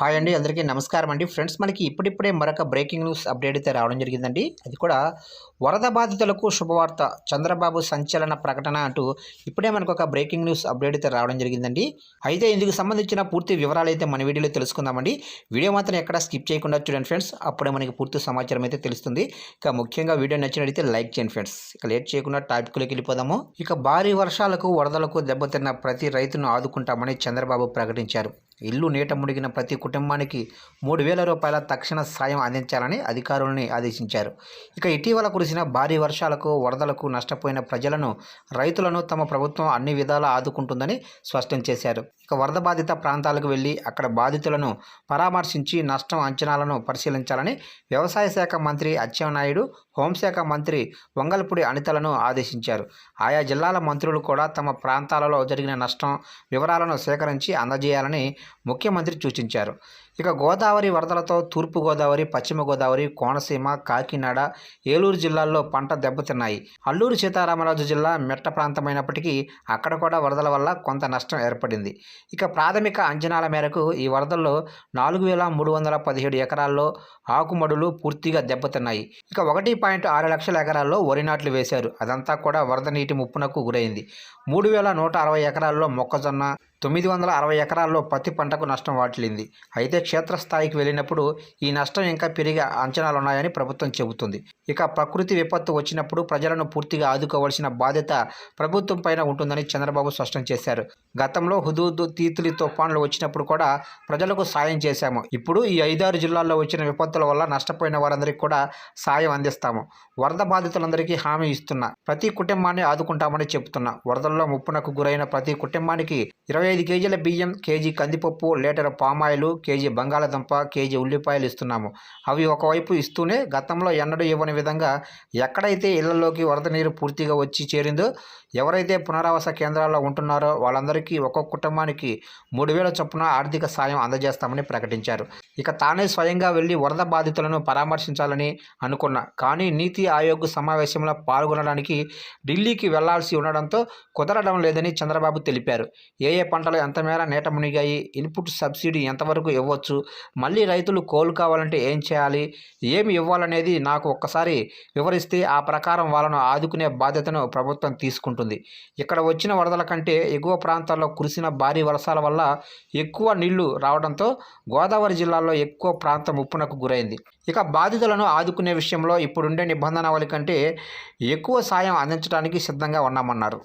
Hi అండి అందరికీ నమస్కారం అండి. ఫ్రెండ్స్ మనకి ఇప్పుడిప్పుడే మరొక బ్రేకింగ్ న్యూస్ అప్డేట్ అయితే రావడం జరిగిందండి. అది కూడా వరద బాధితులకు శుభవార్త చంద్రబాబు సంచలన ప్రకటన అంటూ ఇప్పుడే మనకు ఒక బ్రేకింగ్ న్యూస్ అప్డేట్ అయితే రావడం జరిగిందండి. అయితే ఇందుకు సంబంధించిన పూర్తి వివరాలు అయితే మన వీడియోలో తెలుసుకుందామండి. వీడియో మాత్రం ఎక్కడ స్కిప్ చేయకుండా చూడండి ఫ్రెండ్స్. అప్పుడే మనకి పూర్తి సమాచారం అయితే తెలుస్తుంది. ఇక ముఖ్యంగా వీడియో నచ్చినట్లయితే లైక్ చేయండి ఫ్రెండ్స్. ఇక లేట్ చేయకుండా టాపిక్లోకి వెళ్ళిపోదాము. ఇక భారీ వర్షాలకు వరదలకు దెబ్బతిన్న ప్రతి రైతును ఆదుకుంటామని చంద్రబాబు ప్రకటించారు. ఇల్లు నీట మునిగిన ప్రతి కుటుంబానికి మూడు వేల రూపాయల తక్షణ సాయం అందించాలని అధికారులని ఆదేశించారు. ఇక ఇటీవల కురిసిన భారీ వర్షాలకు వరదలకు నష్టపోయిన ప్రజలను రైతులను తమ ప్రభుత్వం అన్ని విధాలా ఆదుకుంటుందని స్పష్టం చేశారు. ఇక వరద బాధిత ప్రాంతాలకు వెళ్ళి అక్కడ బాధితులను పరామర్శించి నష్టం అంచనాలను పరిశీలించాలని వ్యవసాయ శాఖ మంత్రి అచ్చెన్నాయుడు హోంశాఖ మంత్రి వంగల్పూడి అనితలను ఆదేశించారు. ఆయా జిల్లాల మంత్రులు కూడా తమ ప్రాంతాలలో జరిగిన నష్టం వివరాలను సేకరించి అందజేయాలని ముఖ్యమంత్రి సూచించారు. ఇక గోదావరి వరదలతో తూర్పుగోదావరి పశ్చిమ గోదావరి కోనసీమ కాకినాడ ఏలూరు జిల్లాల్లో పంట దెబ్బతిన్నాయి. అల్లూరు సీతారామరాజు జిల్లా మెట్ట ప్రాంతమైనప్పటికీ అక్కడ కూడా వరదల వల్ల కొంత నష్టం ఏర్పడింది. ఇక ప్రాథమిక అంచనాల మేరకు ఈ వరదల్లో నాలుగు వేల మూడు వందల పదిహేడు ఎకరాల్లో ఆకుమడులు పూర్తిగా దెబ్బతిన్నాయి. ఇక ఒకటి పాయింట్ ఆరు లక్షల ఎకరాల్లో వరి నాట్లు వేశారు. అదంతా కూడా వరద నీటి ముప్పునకు గురైంది. మూడు వేల నూట అరవై ఎకరాల్లో మొక్కజొన్న తొమ్మిది వందల అరవై ఎకరాల్లో పత్తి పంటకు నష్టం వాటిల్లింది. అయితే క్షేత్రస్థాయికి వెళ్ళినప్పుడు ఈ నష్టం ఇంకా పెరిగే అంచనాలున్నాయని ప్రభుత్వం చెబుతుంది. ఇక ప్రకృతి విపత్తు వచ్చినప్పుడు ప్రజలను పూర్తిగా ఆదుకోవాల్సిన బాధ్యత ప్రభుత్వం పైన ఉంటుందని చంద్రబాబు స్పష్టం చేశారు. గతంలో హుదూద్ తీతులి తుఫాన్లు వచ్చినప్పుడు కూడా ప్రజలకు సాయం చేశాము. ఇప్పుడు ఈ ఐదారు జిల్లాల్లో వచ్చిన విపత్తుల వల్ల నష్టపోయిన వారందరికీ కూడా సాయం అందిస్తాము. వరద బాధితులందరికీ హామీ ఇస్తున్నా. ప్రతి కుటుంబాన్ని ఆదుకుంటామని చెబుతున్నా. వరదల్లో ముప్పునకు గురైన ప్రతి కుటుంబానికి ఇరవై ఐదు కేజీల బియ్యం కేజీ కందిపప్పు లీటర్ పామాయిలు కేజీ బంగాళాదుంప కేజీ ఉల్లిపాయలు ఇస్తున్నాము. అవి ఒకవైపు ఇస్తూనే గతంలో ఎన్నడూ ఇవ్వని విధంగా ఎక్కడైతే ఇళ్ళలోకి వరద నీరు పూర్తిగా వచ్చి చేరిందో ఎవరైతే పునరావాస కేంద్రాల్లో ఉంటున్నారో వాళ్ళందరికీ ఒక్కొక్క కుటుంబానికి మూడు వేల చొప్పున ఆర్థిక సాయం అందజేస్తామని ప్రకటించారు. ఇక తానే స్వయంగా వెళ్ళి వరద బాధితులను పరామర్శించాలని అనుకున్న కానీ నీతి ఆయోగ్ సమావేశంలో పాల్గొనడానికి ఢిల్లీకి వెళ్ళాల్సి ఉండడంతో కుదరడం లేదని చంద్రబాబు తెలిపారు. ఏ ఏ పంటలు ఎంత నేట నీట మునిగాయి ఇన్పుట్ సబ్సిడీ ఎంతవరకు ఇవ్వచ్చు మళ్ళీ రైతులు కోలు కావాలంటే ఏం చేయాలి ఏమి ఇవ్వాలనేది నాకు ఒక్కసారి వివరిస్తే ఆ ప్రకారం వాళ్ళను ఆదుకునే బాధ్యతను ప్రభుత్వం తీసుకుంటుంది. ఇక్కడ వచ్చిన వరదల కంటే ఎగువ ప్రాంతాల్లో కురిసిన భారీ వర్షాల వల్ల ఎక్కువ నీళ్ళు రావడంతో గోదావరి జిల్లాలో ఎక్కువ ప్రాంతం ముప్పునకు గురైంది. ఇక బాధితులను ఆదుకునే విషయంలో ఇప్పుడుండే నిబంధనావళి కంటే ఎక్కువ సాయం అందించడానికి సిద్ధంగా ఉన్నామన్నారు.